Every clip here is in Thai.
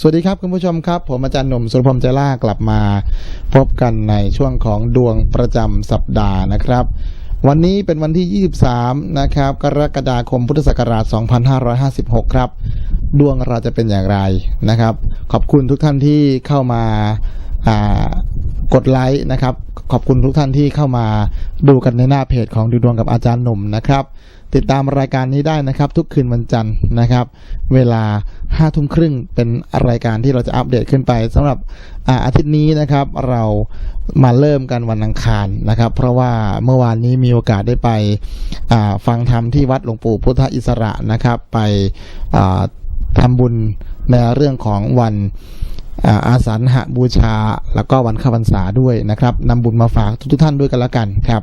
สวัสดีครับคุณผู้ชมครับ ผมอาจารย์หนุ่มสุรพรมใจล่ากลับมา พบกันในช่วงของดวงประจำสัปดาห์นะครับ วันนี้เป็นวันที่ 23 นะครับ กรกฎาคมพุทธศักราช 2556 ครับ ดวงเราจะเป็นอย่างไรนะครับ ขอบคุณทุกท่านที่เข้ามา กดไลค์นะครับ ขอบคุณทุกท่านที่เข้ามาดูกันในหน้าเพจของดูดวงกับอาจารย์หนุ่มนะครับ ติดตามรายการนี้ได้นะครับ ทุกคืนวันจันทร์นะครับ เวลาห้าทุ่มครึ่งเป็นรายการที่เราจะอัปเดตขึ้นไปสำหรับอาอาทิตย์นี้นะครับ เรามาเริ่มกันวันอังคารนะครับ เพราะว่าเมื่อวานนี้มีโอกาสได้ไปฟังธรรมที่วัดหลวงปู่พุทธอิสระนะครับ ไปอ่าทำบุญในเรื่องของวัน อาอาสันหบูชา แล้วก็วันเข้าพรรษาด้วยนะครับนำบุญมาฝากทุกท่านด้วยกันละกันครับ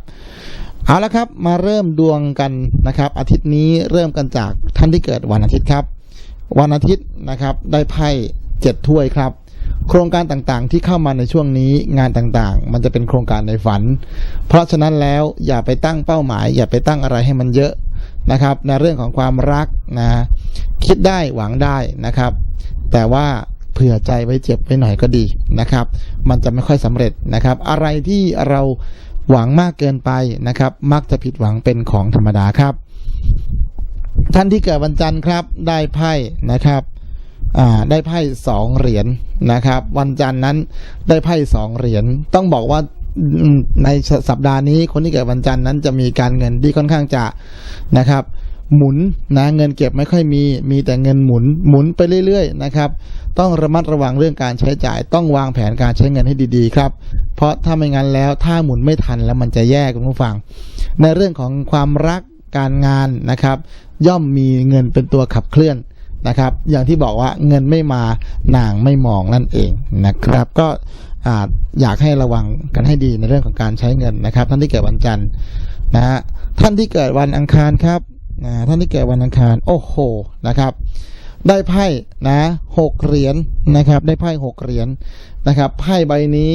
เอาละครับมาเริ่มดวงกันนะครับ อาทิตย์นี้เริ่มกันจากท่านที่เกิดวันอาทิตย์ครับ วันอาทิตย์นะครับได้ไพ่เจ็ดถ้วยครับ โครงการต่างๆที่เข้ามาในช่วงนี้งานต่างๆ มันจะเป็นโครงการในฝัน เพราะฉะนั้นแล้วอย่าไปตั้งเป้าหมาย อย่าไปตั้งอะไรให้มันเยอะนะครับในเรื่องของความรักนะคิดได้หวังได้นะครับ แต่ว่า ผื่อใจไว้เจ็บไว้หน่อยก็ดีนะครับ มันจะไม่ค่อยสำเร็จนะครับ อะไรที่เราหวังมากเกินไปนะครับ มักจะผิดหวังเป็นของธรรมดาครับ ท่านที่เกิดวันจันทร์ครับได้ไพ่นะครับได้ไพ่สองเหรียญนะครับ วันจันทร์นั้นได้ไพ่สองเหรียญต้องบอกว่าในสัปดาห์นี้คนที่เกิดวันจันทร์นั้นจะมีการเงินที่ค่อนข้างจะนะครับ หมุนนะเงินเก็บไม่ค่อยมี มีแต่เงินหมุนหมุนไปเรื่อยๆนะครับ ต้องระมัดระวังเรื่องการใช้จ่าย ต้องวางแผนการใช้เงินให้ดีๆครับ เพราะถ้าไม่งั้นแล้วถ้าหมุนไม่ทันแล้วมันจะแย่คุณผู้ฟัง ในเรื่องของความรักการงานนะครับ ย่อมมีเงินเป็นตัวขับเคลื่อนนะครับ อย่างที่บอกว่าเงินไม่มานางไม่มองนั่นเองนะครับ ก็ออยากให้ระวังกันให้ดีในเรื่องของการใช้เงินนะครับ ท่านที่เกิดวันจันทร์นะฮะท่านที่เกิดวันอังคารครับ นะท่านที่เกิดวันอังคาร โอ้โหนะครับ ได้ไพ่นะหกเหรียญนะครับ ได้ไพ่หกเหรียญนะครับไพ่ใบนี้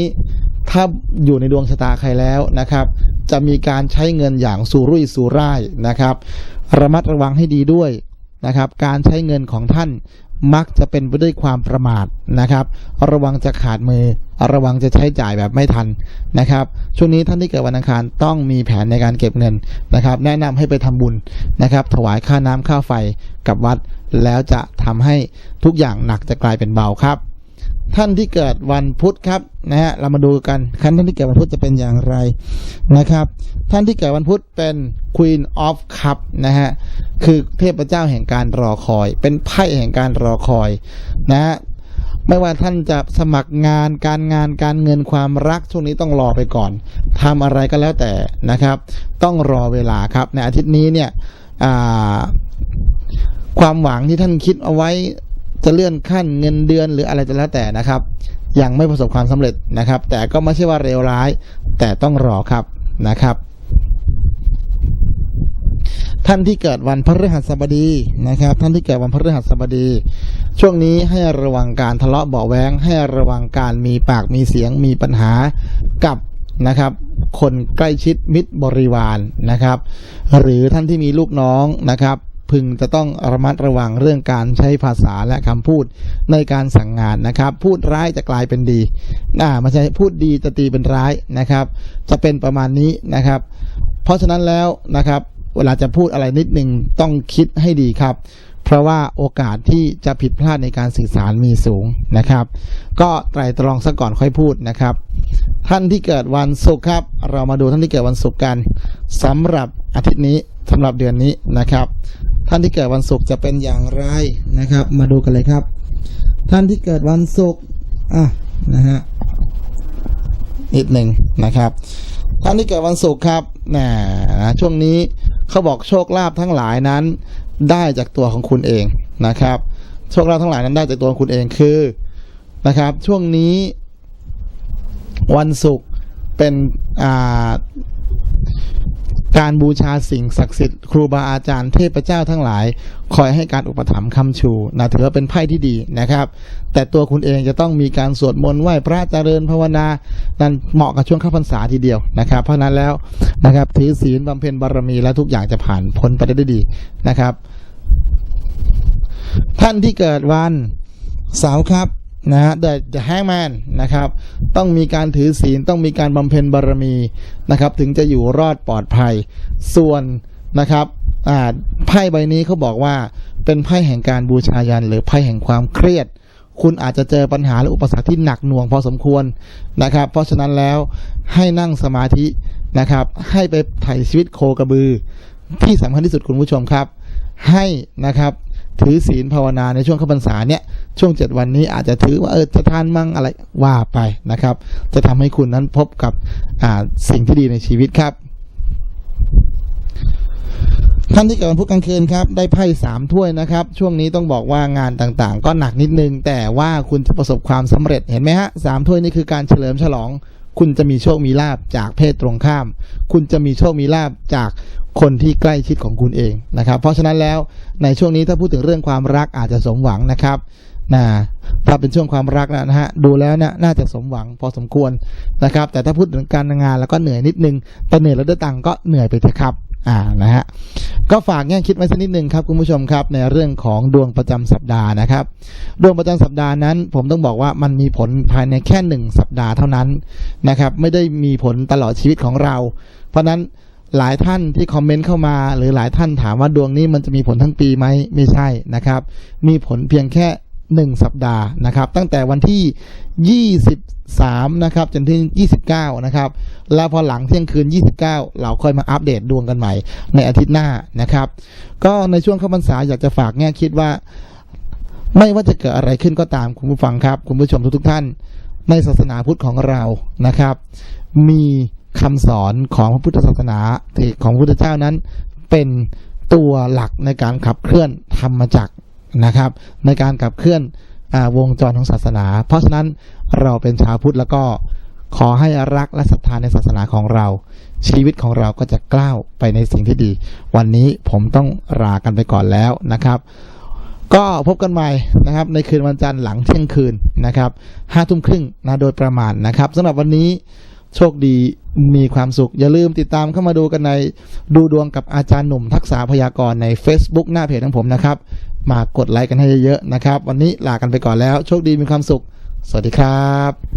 ถ้าอยู่ในดวงชะตาใครแล้วนะครับ จะมีการใช้เงินอย่างสุรุ่ยสุร่ายนะครับ ระมัดระวังให้ดีด้วยนะครับ การใช้เงินของท่าน มักจะเป็นไปด้วยความประมาทนะครับ ระวังจะขาดมือ ระวังจะใช้จ่ายแบบไม่ทันนะครับ ช่วงนี้ท่านที่เกิดวันอังคารต้องมีแผนในการเก็บเงินนะครับ แนะนำให้ไปทำบุญนะครับ ถวายค่าน้ำค่าไฟกับวัด แล้วจะทำให้ทุกอย่างหนักจะกลายเป็นเบาครับ ท่านที่เกิดวันพุธครับนะฮะเรามาดูกันคันท่านที่เกิดวันพุธจะเป็นอย่างไรนะครับ ท่านที่เกิดวันพุธเป็น Queen of Cup นะฮะคือเทพเจ้าแห่งการรอคอย เป็นไพ่แห่งการรอคอยนะฮะไม่ว่าท่านจะสมัครงานการงานการเงินความรักช่วงนี้ต้องรอไปก่อนทำอะไรก็แล้วแต่นะครับ ต้องรอเวลาครับในอาทิตย์นี้เนี่ยความหวังที่ท่านคิดเอาไว้ จะเลื่อนขั้นเงินเดือนหรืออะไรจะแล้วแต่นะครับ ยังไม่ประสบความสำเร็จนะครับ แต่ก็ไม่ใช่ว่าเลวร้าย แต่ต้องรอครับนะครับ ท่านที่เกิดวันพฤหัสบดีนะครับ ท่านที่เกิดวันพฤหัสบดี ช่วงนี้ให้ระวังการทะเลาะเบาแว้งให้ระวังการมีปากมีเสียงมีปัญหากับนะครับคนใกล้ชิดมิตรบริวารนะครับ หรือท่านที่มีลูกน้องนะครับ พึงจะต้องระมัดระวังเรื่องการใช้ภาษาและคำพูดในการสั่งงานนะครับ พูดร้ายจะกลายเป็นดีอ่าไม่ใช่พูดดีจะตีเป็นร้ายนะครับ จะเป็นประมาณนี้นะครับ เพราะฉะนั้นแล้วนะครับ เวลาจะพูดอะไรนิดหนึ่งต้องคิดให้ดีครับ เพราะว่าโอกาสที่จะผิดพลาดในการสื่อสารมีสูงนะครับ ก็ไตรตรองซะก่อนค่อยพูดนะครับ ท่านที่เกิดวันศุกร์ครับ เรามาดูท่านที่เกิดวันศุกร์กันสำหรับอาทิตย์นี้สำหรับเดือนนี้นะครับ ท่านที่เกิดวันศุกร์จะเป็นอย่างไรนะครับ มาดูกันเลยครับ ท่านที่เกิดวันศุกร์อะนะฮะนิดหนึ่งนะครับท่านที่เกิดวันศุกร์ครับแหมนะช่วงนี้เขาบอกโชคลาภทั้งหลายนั้น ได้จากตัวของคุณเองนะครับ โชคลาภทั้งหลายนั้นได้จากตัวของคุณเองคือนะครับ ช่วงนี้ วันศุกร์เป็นอ่า การบูชาสิ่งศักดิ์สิทธิ์ครูบาอาจารย์เทพเจ้าทั้งหลาย คอยให้การอุปถัมภ์คำชูนะถือว่าเป็นไพ่ที่ดีนะครับ แต่ตัวคุณเองจะต้องมีการสวดมนต์ไหว้พระเจริญภาวนา นั่นเหมาะกับช่วงข้าพรรษาทีเดียวนะครับ เพราะนั้นแล้วนะครับถือศีลบำเพ็ญบารมีและทุกอย่างจะผ่านพ้นไปได้ด้วยดีนะครับ ท่านที่เกิดวันเสาร์ครับ นะฮะ The The Hangman นะครับ ต้องมีการถือศีลต้องมีการบำเพ็ญบารมีนะครับ ถึงจะอยู่รอดปลอดภัย ส่วนนะครับอ่าไพ่ใบนี้เขาบอกว่าเป็นไพ่แห่งการบูชายัน หรือไพ่แห่งความเครียด คุณอาจจะเจอปัญหาและอุปสรรคที่หนักหน่วงพอสมควรนะครับ เพราะฉะนั้นแล้วให้นั่งสมาธินะครับ ให้ไปไถ่ชีวิตโคกระบือ ที่สำคัญที่สุดคุณผู้ชมครับ ให้นะครับ ถือศีลภาวนาในช่วงข้าพรรษาเนี่ยช่วงเจ็ดวันนี้อาจจะถือว่าเออจะทานมั่งอะไรว่าไปนะครับ จะทำให้คุณนั้นพบกับอ่าสิ่งที่ดีในชีวิตครับท่านที่เกิดวันพุธกลางคืนครับได้ไพ่สามถ้วยนะครับ ช่วงนี้ต้องบอกว่างานต่างๆ ก็หนักนิดนึง แต่ว่าคุณจะประสบความสำเร็จเห็นไหมฮะสามถ้วยนี่คือการเฉลิมฉลอง คุณจะมีโชคมีลาบจากเพศตรงข้าม คุณจะมีโชคมีลาบจากคนที่ใกล้ชิดของคุณเองนะครับ เพราะฉะนั้นแล้วในช่วงนี้ถ้าพูดถึงเรื่องความรักอาจจะสมหวังนะครับนะถ้าเป็นช่วงความรักนะฮะดูแล้วนี่ยน่าจะสมหวังพอสมควรนะครับ แต่ถ้าพูดถึงการงานแล้วก็เหนื่อยนิดนึงแต่เหนื่อยแล้วได้ตังก็เหนื่อยไปเถอะครับอ่านะฮะ ก็ฝากแง่คิดไว้สักนิดหนึ่งครับคุณผู้ชมครับในเรื่องของดวงประจำสัปดาห์นะครับ ดวงประจำสัปดาห์นั้น ผมต้องบอกว่ามันมีผลภายในแค่หนึ่งสัปดาห์เท่านั้นนะครับ ไม่ได้มีผลตลอดชีวิตของเรา เพราะฉะนั้นหลายท่านที่คอมเมนต์เข้ามา หรือหลายท่านถามว่าดวงนี้มันจะมีผลทั้งปีไหมไม่ใช่นะครับ มีผลเพียงแค่ หนึ่งสัปดาห์นะครับ ตั้งแต่วันที่ 23 นะครับ จนถึง 29 นะครับ แล้วพอหลังเที่ยงคืน 29 เราค่อยมาอัปเดตดวงกันใหม่ในอาทิตย์หน้านะครับ ก็ในช่วงเข้าพรรษาอยากจะฝากแง่คิดว่า ไม่ว่าจะเกิดอะไรขึ้นก็ตามคุณผู้ฟังครับ คุณผู้ชมทุกๆท่าน ในศาสนาพุทธของเรานะครับ มีคำสอนของพระพุทธศาสนาที่ของพระพุทธเจ้านั้นเป็นตัวหลักในการขับเคลื่อนธรรมจักร นะครับ ในการขับเคลื่อนอวงจรของศาสนา เพราะฉะนั้นเราเป็นชาวพุทธแล้วก็ขอให้รักและศรัทธาในศาสนาของเรา ชีวิตของเราก็จะกล้าวไปในสิ่งที่ดี วันนี้ผมต้องลากันไปก่อนแล้วนะครับ ก็พบกันใหม่นะครับ ในคืนวันจันทร์หลังเที่ยงคืนนะครับห้าทุ่มครึ่งนะโดยประมาณนะครับสำหรับวันนี้โชคดีมีความสุข อย่าลืมติดตามเข้ามาดูกันในดูดวงกับอาจารย์หนุ่มทักษะพยากรณ์ใน Facebook หน้าเพจของผมนะครับ มากดไลค์กันให้เยอะๆนะครับ วันนี้ลากันไปก่อนแล้ว โชคดีมีความสุข สวัสดีครับ